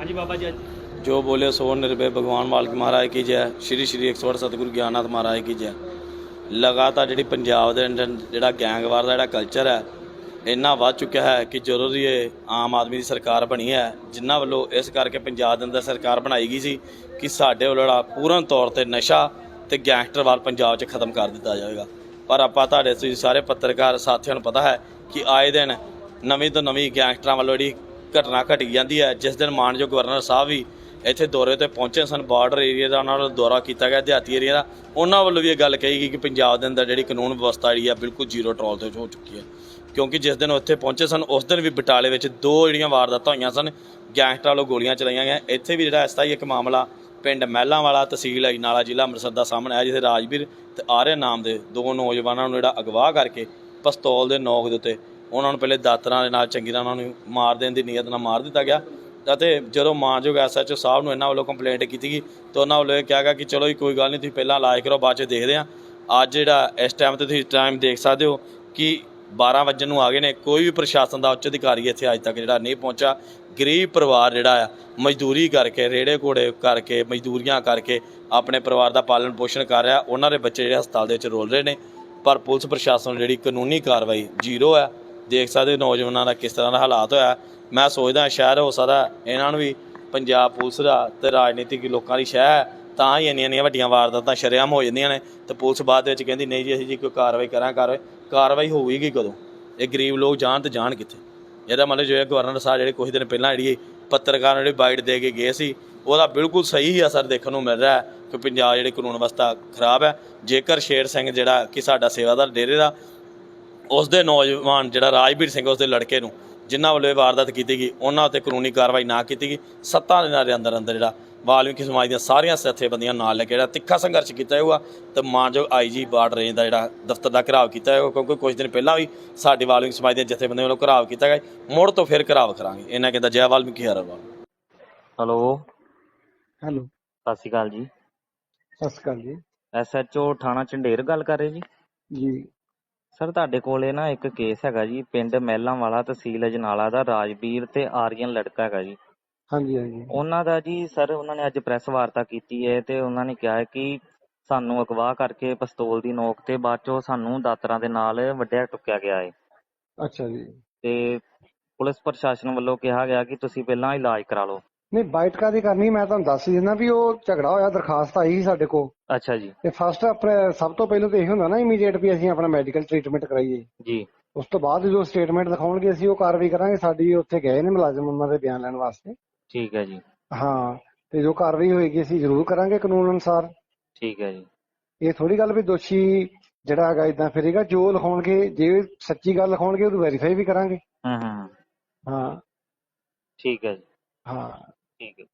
ਹਾਂਜੀ ਬਾਬਾ ਜੀ ਜੋ ਬੋਲੇ ਸੋ ਨਿਰਭੈ ਭਗਵਾਨ ਮਾਲਕ ਮਹਾਰਾਜ ਕੀ ਜੈ, ਸ਼੍ਰੀ ਸ਼੍ਰੀ 108 ਸਤਿਗੁਰੂ ਗਿਆਨਨਾਥ ਮਹਾਰਾਜ ਕੀ ਜੈ। ਲਗਾਤਾਰ ਜਿਹੜੀ ਪੰਜਾਬ ਦੇ ਅੰਦਰ ਜਿਹੜਾ ਗੈਂਗਵਾਰ ਦਾ ਜਿਹੜਾ ਕਲਚਰ ਹੈ, ਇੰਨਾ ਵੱਧ ਚੁੱਕਿਆ ਹੈ ਕਿ ਜਦੋਂ ਦੀ ਇਹ ਆਮ ਆਦਮੀ ਦੀ ਸਰਕਾਰ ਬਣੀ ਹੈ, ਜਿਨ੍ਹਾਂ ਵੱਲੋਂ ਇਸ ਕਰਕੇ ਪੰਜਾਬ ਦੇ ਅੰਦਰ ਸਰਕਾਰ ਬਣਾਈ ਗਈ ਸੀ ਕਿ ਸਾਡੇ ਵੱਲੋਂ ਜਿਹੜਾ ਪੂਰਨ ਤੌਰ ਤੇ ਨਸ਼ਾ ਤੇ ਗੈਂਗਸਟਰਵਾਦ ਪੰਜਾਬ 'ਚ ਖਤਮ ਕਰ ਦਿੱਤਾ ਜਾਵੇਗਾ। ਪਰ ਆਪਾਂ ਤੁਹਾਡੇ ਤੁਸੀਂ ਸਾਰੇ ਪੱਤਰਕਾਰ ਸਾਥੀਆਂ ਨੂੰ ਪਤਾ ਹੈ ਕਿ ਆਏ ਦਿਨ ਨਵੀਂ ਤੋਂ ਨਵੀਂ ਗੈਂਗਸਟਰਾਂ ਵੱਲੋਂ ਜਿਹੜੀ ਘਟਨਾ ਘਟੀ ਜਾਂਦੀ ਹੈ। ਜਿਸ ਦਿਨ ਮਾਨਯੋਗ ਗਵਰਨਰ ਸਾਹਿਬ ਵੀ ਇੱਥੇ ਦੌਰੇ ਤੇ ਪਹੁੰਚੇ ਸਨ ਬਾਰਡਰ ਏਰੀਆ ਦਾ ਉਹਨਾਂ ਵੱਲੋਂ ਦੌਰਾ ਕੀਤਾ ਗਿਆ, ਦਿਹਾਤੀ ਏਰੀਆ ਦਾ। ਉਹਨਾਂ ਵੱਲੋਂ ਵੀ ਇਹ ਗੱਲ ਕਹੀ ਗਈ ਕਿ ਪੰਜਾਬ ਦੇ ਅੰਦਰ ਜਿਹੜੀ ਕਾਨੂੰਨ ਵਿਵਸਥਾ ਜਿਹੜੀ ਆ ਬਿਲਕੁਲ ਜ਼ੀਰੋ ਟਰੋਲ ਤੇ ਹੋ ਚੁੱਕੀ ਹੈ। ਕਿਉਂਕਿ ਜਿਸ ਦਿਨ ਉੱਥੇ ਪਹੁੰਚੇ ਸਨ, ਉਸ ਦਿਨ ਵੀ ਬਟਾਲੇ ਵਿੱਚ ਦੋ ਜਿਹੜੀਆਂ ਵਾਰਦਾਤਾਂ ਹੋਈਆਂ ਸਨ, ਗੈਂਗਸਟਰਾਂ ਵੱਲੋਂ ਗੋਲੀਆਂ ਚਲਾਈਆਂ ਗਈਆਂ। ਇੱਥੇ ਵੀ ਜਿਹੜਾ ਐਸਾ ਹੀ ਇੱਕ ਮਾਮਲਾ ਪਿੰਡ ਮਹਿਲਾਂ ਵਾਲਾ ਤਹਿਸੀਲ ਨਾਲਾ ਜ਼ਿਲ੍ਹਾ ਅੰਮ੍ਰਿਤਸਰ ਦਾ ਸਾਹਮਣੇ ਆਇਆ, ਜਿੱਥੇ ਰਾਜਵੀਰ ਤੇ ਆਰਿਆ ਨਾਮ ਦੇ ਦੋ ਨੌਜਵਾਨਾਂ ਨੂੰ ਜਿਹੜਾ ਅਗਵਾ ਕਰਕੇ ਪਿਸਤੌਲ ਦੇ ਨੋਕ ਦੇ ਉੱਤੇ ਉਹਨਾਂ ਨੂੰ ਪਹਿਲੇ ਦਾਤਰਾਂ ਦੇ ਨਾਲ, ਚੰਗੀ ਤਰ੍ਹਾਂ ਉਹਨਾਂ ਨੂੰ ਮਾਰ ਦੇਣ ਦੀ ਨੀਅਤ ਨਾਲ ਮਾਰ ਦਿੱਤਾ ਗਿਆ। ਅਤੇ ਜਦੋਂ ਮਾਨਯੋਗ ਐਸਐਚਓ ਸਾਹਿਬ ਨੂੰ ਇਹਨਾਂ ਵੱਲੋਂ ਕੰਪਲੇਂਟ ਕੀਤੀ ਗਈ, ਤਾਂ ਉਹਨਾਂ ਵੱਲੋਂ ਇਹ ਕਿਹਾ ਗਿਆ ਕਿ ਚਲੋ ਜੀ, ਕੋਈ ਗੱਲ ਨਹੀਂ, ਤੁਸੀਂ ਪਹਿਲਾਂ ਇਲਾਜ ਕਰੋ, ਬਾਅਦ ਚ ਦੇਖਦੇ ਹਾਂ। ਅੱਜ ਜਿਹੜਾ ਇਸ ਟਾਈਮ ਤੇ ਤੁਸੀਂ ਟਾਈਮ ਦੇਖ ਸਕਦੇ ਹੋ ਕਿ 12 ਵਜੇ ਨੂੰ ਆ ਗਏ ਨੇ। ਕੋਈ ਵੀ ਪ੍ਰਸ਼ਾਸਨ ਦਾ ਉੱਚ ਅਧਿਕਾਰੀ ਇੱਥੇ ਅੱਜ ਤੱਕ ਜਿਹੜਾ ਨਹੀਂ ਪਹੁੰਚਾ ਗਰੀਬ ਪਰਿਵਾਰ ਜਿਹੜਾ ਆ, ਮਜ਼ਦੂਰੀ ਕਰਕੇ, ਰੇੜੇ ਘੋੜੇ ਕਰਕੇ, ਮਜ਼ਦੂਰੀਆਂ ਕਰਕੇ ਆਪਣੇ ਪਰਿਵਾਰ ਦਾ ਪਾਲਣ ਪੋਸ਼ਣ ਕਰ ਰਿਹਾ। ਉਹਨਾਂ ਦੇ ਬੱਚੇ ਜਿਹੜੇ ਹਸਪਤਾਲ ਦੇ ਵਿੱਚ ਰੋਲ ਰਹੇ ਨੇ। ਪਰ ਪੁਲਿਸ ਪ੍ਰਸ਼ਾਸਨ ਜਿਹੜੀ ਕਾਨੂੰਨੀ ਕਾਰਵਾਈ ਜ਼ੀਰੋ ਹੈ। ਦੇਖ ਸਕਦੇ ਹੋ ਨੌਜਵਾਨਾਂ ਦਾ ਕਿਸ ਤਰ੍ਹਾਂ ਦਾ ਹਾਲਾਤ ਹੋਇਆ। ਮੈਂ ਸੋਚਦਾ ਸ਼ਹਿਰ ਹੋ ਸਕਦਾ ਇਹਨਾਂ ਨੂੰ ਵੀ ਪੰਜਾਬ ਪੁਲਿਸ ਦਾ ਤੇ ਰਾਜਨੀਤਿਕ ਲੋਕਾਂ ਦੀ ਸ਼ਹਿ ਹੈ, ਤਾਂ ਹੀ ਇੰਨੀਆਂ ਇੰਨੀਆਂ ਵੱਡੀਆਂ ਵਾਰਦਾਤਾਂ ਸ਼ਰੇਆਮ ਹੋ ਜਾਂਦੀਆਂ ਨੇ ਤੇ ਪੁਲਿਸ ਬਾਅਦ ਵਿੱਚ ਕਹਿੰਦੀ, ਨਹੀਂ ਜੀ, ਅਸੀਂ ਜੀ ਕੋਈ ਕਾਰਵਾਈ ਕਰਾਂ ਕਾਰਵਾਈ ਕਾਰਵਾਈ ਹੋਵੇਗੀ ਕਦੋਂ? ਇਹ ਗਰੀਬ ਲੋਕ ਜਾਣ ਤੇ ਜਾਣ ਕਿੱਥੇ? ਇਹਦਾ ਮਤਲਬ ਜੋ ਹੈ, ਗਵਰਨਰ ਸਾਹਿਬ ਜਿਹੜੇ ਕੁਝ ਦਿਨ ਪਹਿਲਾਂ ਜਿਹੜੀ ਪੱਤਰਕਾਰ ਨੂੰ ਜਿਹੜੀ ਬਾਈਟ ਦੇ ਕੇ ਗਏ ਸੀ, ਉਹਦਾ ਬਿਲਕੁਲ ਸਹੀ ਅਸਰ ਦੇਖਣ ਨੂੰ ਮਿਲ ਰਿਹਾ ਹੈ ਕਿ ਪੰਜਾਬ ਜਿਹੜੇ ਕਾਨੂੰਨ ਵਿਵਸਥਾ ਖਰਾਬ ਹੈ। ਜੇਕਰ ਸ਼ੇਰ ਸਿੰਘ ਜਿਹੜਾ ਕਿ ਸਾਡਾ ਸੇਵਾਦਾਰ, ਡੇਰੇ ਦਾ ਉਸ ਦੇ ਨੌਜਵਾਨ ਜਿਹੜਾ ਰਾਜਵੀਰ ਸਿੰਘ ਉਸ ਦੇ ਲੜਕੇ ਨੂੰ ਜਿਨ੍ਹਾਂ ਵੱਲੋਂ ਇਹ ਵਾਰਦਾਤ ਕੀਤੀ ਗਈ ਉਹਨਾਂ ਉੱਤੇ ਕਾਨੂੰਨੀ ਕਾਰਵਾਈ ਨਾ ਕੀਤੀ ਗਈ। ਸੱਤਾਂ ਦਿਨਾਂ ਦੇ ਅੰਦਰ ਅੰਦਰ ਜਿਹੜਾ ਵਾਲਮੀਕੀ ਸਮਾਜ ਦੀਆਂ ਸਾਰੀਆਂ ਜਥੇਬੰਦੀਆਂ ਨਾਲ ਲੈ ਕੇ ਜਿਹੜਾ ਤਿੱਖਾ ਸੰਘਰਸ਼ ਕੀਤਾ ਜਾਊਗਾ ਤੇ ਮਾਨਯੋਗ ਆਈਜੀ ਬਾਰਡਰ ਰੇਂਜ ਦਾ ਜਿਹੜਾ ਦਫ਼ਤਰ ਦਾ ਘਰਾਵ ਕੀਤਾ ਜਾਊਗਾ ਕਿਉਂਕਿ ਕੁਝ ਦਿਨ ਪਹਿਲਾਂ ਵੀ ਸਾਡੇ ਵਾਲਮੀਕੀ ਸਮਾਜ ਦੀਆਂ ਜਥੇਬੰਦੀਆਂ ਵੱਲੋਂ ਘਰਾਵ ਕੀਤਾ ਗਿਆ। ਮੁੜ ਤੋਂ ਫਿਰ ਘਰਾਵ ਕਰਾਂਗੇ। ਇਹਨਾਂ ਕਹਿੰਦਾ ਜੈ ਵਾਲਮੀਕੀ ਹਰ ਵਾਲ ਹੈਲੋ। ਹੈਲੋ। ਸਤਿ ਸ਼੍ਰੀ ਅਕਾਲ ਜੀ। ਸਤਿ ਸ਼੍ਰੀ ਅਕਾਲ ਜੀ। ਐਸਐਚਓ ਥਾਣਾ ਝੰਡੇਰ ਗੱਲ ਕਰ ਰਹੇ ਜੀ? ਜੀ। ਸਰ ਤੁਹਾਡੇ ਕੋਲੇ ਨਾ ਇੱਕ ਕੇਸ ਹੈਗਾ ਜੀ ਪਿੰਡ ਮਹਿਲਾਂ ਵਾਲਾ ਤਹਿਸੀਲ ਅਜਨਾਲਾ ਦਾ ਰਾਜਵੀਰ ਤੇ ਆਰੀਅਨ ਲੜਕਾ ਹੈਗਾ ਜੀ। ਹਾਂਜੀ ਹਾਂਜੀ। ਉਹਨਾਂ ਦਾ ਜੀ ਸਰ ਉਹਨਾਂ ਨੇ ਅੱਜ ਪ੍ਰੈਸ ਵਾਰਤਾ ਕੀਤੀ ਹੈ ਤੇ ਉਹਨਾਂ ਨੇ ਕਿਹਾ ਹੈ ਕਿ ਸਾਨੂੰ ਅਗਵਾ ਕਰਕੇ ਪਿਸਤੌਲ ਦੀ ਨੋਕ ਤੇ ਬਾਅਦ ਚੋਂ ਸਾਨੂੰ ਦਾਤਰਾਂ ਦੇ ਨਾਲ ਵੱਢਿਆ ਟੁੱਕਿਆ ਗਿਆ ਹੈ। ਅੱਛਾ ਜੀ। ਤੇ ਪੁਲਿਸ ਪ੍ਰਸ਼ਾਸਨ ਵੱਲੋਂ ਕਿਹਾ ਗਿਆ ਕਿ ਤੁਸੀਂ ਪਹਿਲਾਂ ਇਲਾਜ ਕਰਾ ਲਓ। ਨਹੀਂ ਬਾਈਟ ਕਾਦੀ ਕਰਨੀ? ਮੈਂ ਤੁਹਾਨੂੰ ਦੱਸ ਹੀ ਦਿੰਦਾ ਵੀ ਉਹ ਝਗੜਾ ਹੋਇਆ ਦਰਖਾਸਤ ਆਈ ਸੀ ਸਾਡੇ ਕੋਲ। ਅੱਛਾ ਜੀ। ਤੇ ਫਸਟ ਆਪਣੇ ਸਭ ਤੋਂ ਪਹਿਲਾਂ ਤਾਂ ਇਹ ਹੁੰਦਾ ਨਾ ਇਮੀਡੀਏਟ ਵੀ ਅਸੀਂ ਆਪਣਾ ਮੈਡੀਕਲ ਟ੍ਰੀਟਮੈਂਟ ਕਰਾਈਏ। ਜੀ। ਉਸ ਤੋਂ ਬਾਅਦ ਜੋ ਸਟੇਟਮੈਂਟ ਲਿਖਾਉਣਗੇ ਅਸੀਂ ਉਹ ਕਾਰਵਾਈ ਕਰਾਂਗੇ ਸਾਡੀ ਉੱਥੇ ਗਏ ਨੇ ਮੁਲਾਜ਼ਮ ਉਹਨਾਂ ਦੇ ਬਿਆਨ ਲੈਣ ਵਾਸਤੇ। ਠੀਕ ਹੈ ਜੀ। ਹਾਂ ਤੇ ਜੋ ਕਾਰਵਾਈ ਹੋਏਗੀ ਅਸੀਂ ਜ਼ਰੂਰ ਕਰਾਂਗੇ ਕਾਨੂੰਨ ਅਨੁਸਾਰ। ਠੀਕ ਹੈ ਜੀ। ਇਹ ਥੋੜੀ ਗੱਲ ਵੀ ਦੋਸ਼ੀ ਜਿਹੜਾ ਹੈਗਾ ਇਦਾਂ ਫਿਰੇਗਾ ਜੋ ਲਿਖਾਉਣਗੇ ਜੇ ਸੱਚੀ ਗੱਲ ਲਿਖਾਉਣਗੇ ਉਹਨੂੰ ਵੈਰੀਫਾਈ ਵੀ ਕਰਾਂਗੇ। ਹੂੰ ਹੂੰ ਹੂੰ। ਹਾਂ। ਠੀਕ ਹੈ ਜੀ। ਹਾਂ। ਠੀਕ ਹੈ